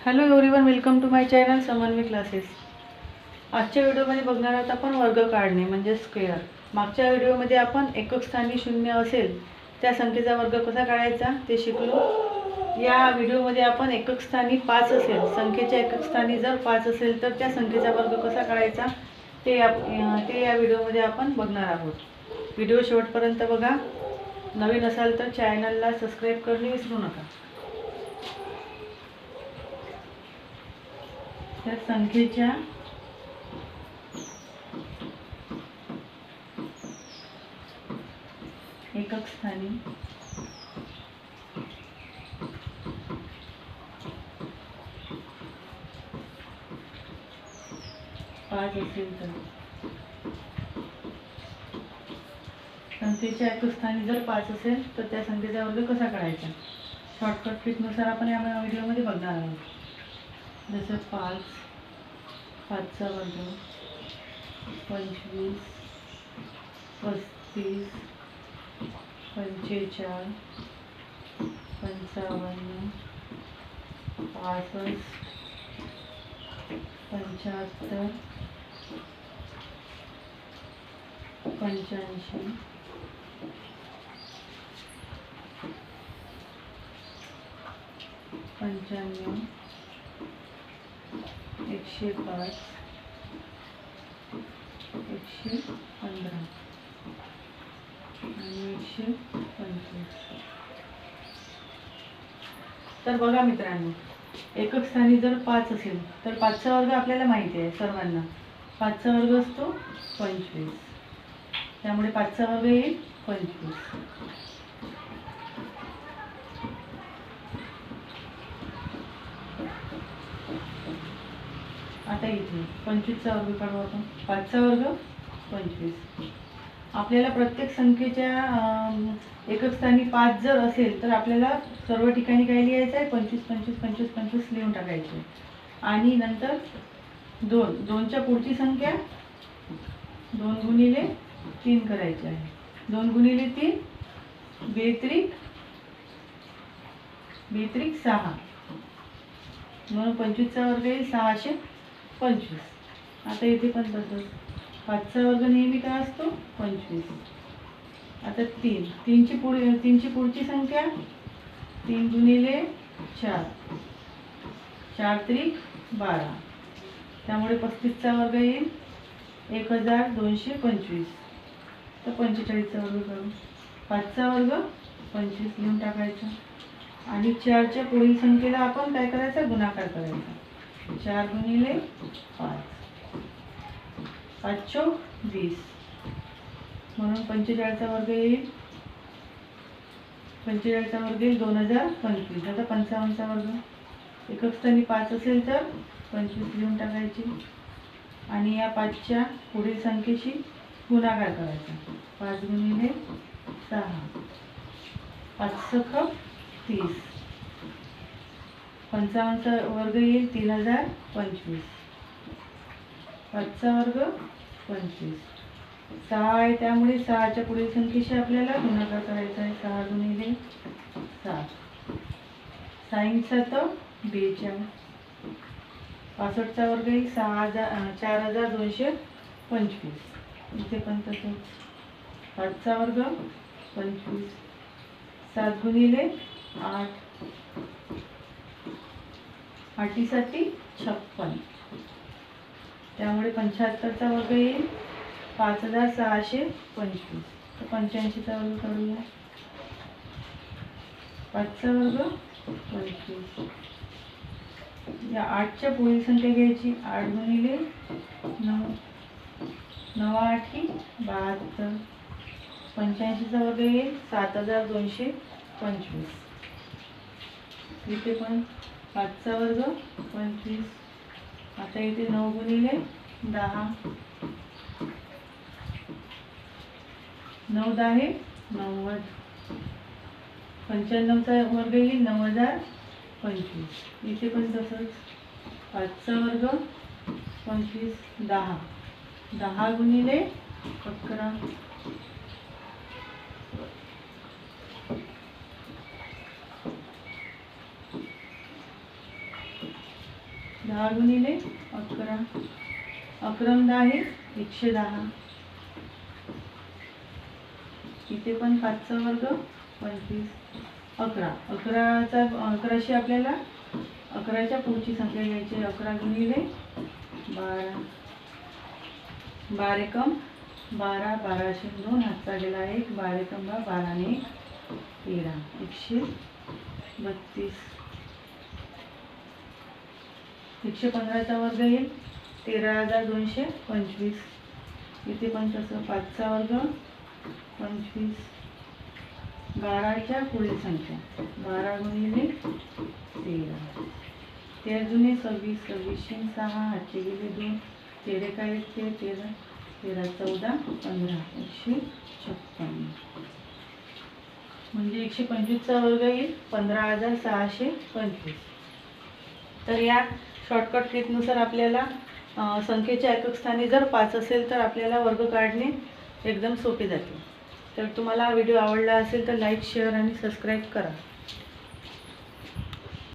Hello everyone welcome to my channel Samanvi classes आजच्या व्हिडिओमध्ये बघणार आहोत आपण वर्ग काढणे म्हणजे स्क्वेअर मागच्या व्हिडिओमध्ये आपण एकक स्थानी शून्य असेल त्या संख्येचा वर्ग कसा काढायचा ते शिकलो. या व्हिडिओमध्ये आपण एकक स्थानी पाच असेल संख्येच्या एकक स्थानी जर पाच असेल तर त्या संख्येचा वर्ग कसा काढायचा ते या ते या व्हिडिओमध्ये आपण बघणार आहोत. व्हिडिओ शेवटपर्यंत बघा. नवीन असाल तर चॅनलला सबस्क्राईब करणे विसरू नका. त्या संख्येच्या एकक स्थानी. पाच असेल तर. संख्येच्या एकक स्थानी जर पाच असेल तर त्या संख्येचा वर्ग कसा काढायचा? शॉर्टकट ट्रिकनुसार आपण या व्हिडिओमध्ये बघणार आहोत. जसं पाच पाचचा वर्ग पंचवीस पस्तीस पंचेचाळ पंचावन्न पासष्ट पंच्याहत्तर पंच्याऐंशी पंच्याण्णव एकशे पाच एकशे पंधरा आणि एकशे पंचवीस. तर बघा मित्रांनो एकक स्थानी जर पाच असेल तर पाचचा वर्ग आपल्याला माहिती आहे सर्वांना. पाचचा वर्ग असतो पंचवीस. त्यामुळे पाचचा वर्ग येईल पंचवीस. आता इथे पंचवीसचा वर्ग काढू आपण. पाचचा वर्ग पंचवीस. आपल्याला प्रत्येक संख्येच्या एकच स्थानी पाच जर असेल तर आपल्याला सर्व ठिकाणी काय लिहायचं आहे? पंचवीस पंचवीस पंचवीस पंचवीस लिहून टाकायचे. आहे. आणि नंतर दोन. दोनच्या पुढची संख्या दोन गुणिले तीन करायची आहे. दोन गुणिले तीन बेत्रिक बेत्रिक सहा. म्हणून पंचवीसचा वर्ग येईल सहाशे पंचवीस. आता इथे पण तसंच. पाचचा वर्ग नेहमी काय असतो? पंचवीस. आता तीन. तीनची पुढे तीनची पुढची संख्या? तीन गुणिले चार. चार त्रिक बारा. त्यामुळे पस्तीसचा वर्ग येईल. एक हजार दोनशे पंचवीस. तर पंचेचाळीसचा वर्ग करू. पाचचा वर्ग पंचवीस लिहून टाकायचा. आणि चारच्या पुढील संख्येला आपण काय करायचं? गुणाकार करायचा. चार गुणिले पाच. पाच वीस. म्हणून पंचेचाळीसचा वर्ग येईल. पंचेचाळीसचा वर्ग येईल दोन हजार पंचवीस. आता पंचावन्नचा वर्ग. एकच स्थानी पाच असेल तर पंचवीस लिहून टाकायची. आणि या पाचच्या पुढील संख्येशी गुणाकार करायचा. पाच गुणिले सहा. पाच सख तीस. पंचावन्नचा वर्ग येईल तीन हजार पंचवीस. पाचचा वर्ग पंचवीस. सहा आहे त्यामुळे सहाच्या पुढील संख्येशी आपल्याला गुणाकार करायचा आहे. सहा गुणिले सहा साईंचा तर बेचाळीस. पासष्टचा वर्ग येईल सहा हजार चार हजार दोनशे पंचवीस. इथे पण तसंच पाचचा वर्ग पंचवीस. सात गुणिले आठ. आठीसाठी छप्पन. त्यामुळे पंच्याहत्तरचा वर्ग येईल. पाच हजार सहाशे पंचवीस. तर पंच्याऐंशीचा वर्ग काढूया. पाचचा वर्ग पंचवीस. या आठच्या पुढील संख्या घ्यायची. आठ गुणिले नऊ. नऊ आठी बहात्तर. पंच्याऐंशीचा वर्ग येईल. सात हजार दोनशे पंचवीस. इथे पण पाचचा वर्ग पंचवीस. आता इथे नऊ गुणिले दहा. नऊ दहा नव्वद. पंच्याण्णवचा वर्ग येईल नऊ हजार पंचवीस. इथे पण तसंच. पाचचा वर्ग पंचवीस दहा. दहा गुणिले अकरा. दहा गुणिले अकरा. अकरम दहा आहे एकशे दहा. इथे पण पाचचा वर्ग पंचवीस. अकरा. अकराचा अकराशे आपल्याला अकराच्या पुढची संख्या घ्यायची अकरा गुणिले बारा. बारेकम बारा बाराशे दोन. हातचा गेला एक. बारेकम बा बाराने एक तेरा. एकशे बत्तीस. एकशे पंधराचा वर्ग येईल. तेरा हजार दोनशे पंचवीस. इथे पण तसं पाचचा वर्ग पंचवीस. बाराच्या पुढील संख्या. बारा गुणिले तेरा. तेरा जुने सव्वीस सव्वीसशे सहा हातचे गेले दोन. तेरे काय ते तेरा. तेरा चौदा पंधरा. एकशे छप्पन्न म्हणजे एकशे पंचवीसचा वर्ग येईल. पंधरा हजार सहाशे पंचवीस. तर या शॉर्टकट ट्रीपनुसार आपल्याला संख्येच्या एकक स्थानी जर पाच असेल तर आपल्याला वर्ग काढणे एकदम सोपे जाते. तर तुम्हाला हा व्हिडिओ आवडला असेल तर लाईक शेअर आणि सबस्क्राईब करा.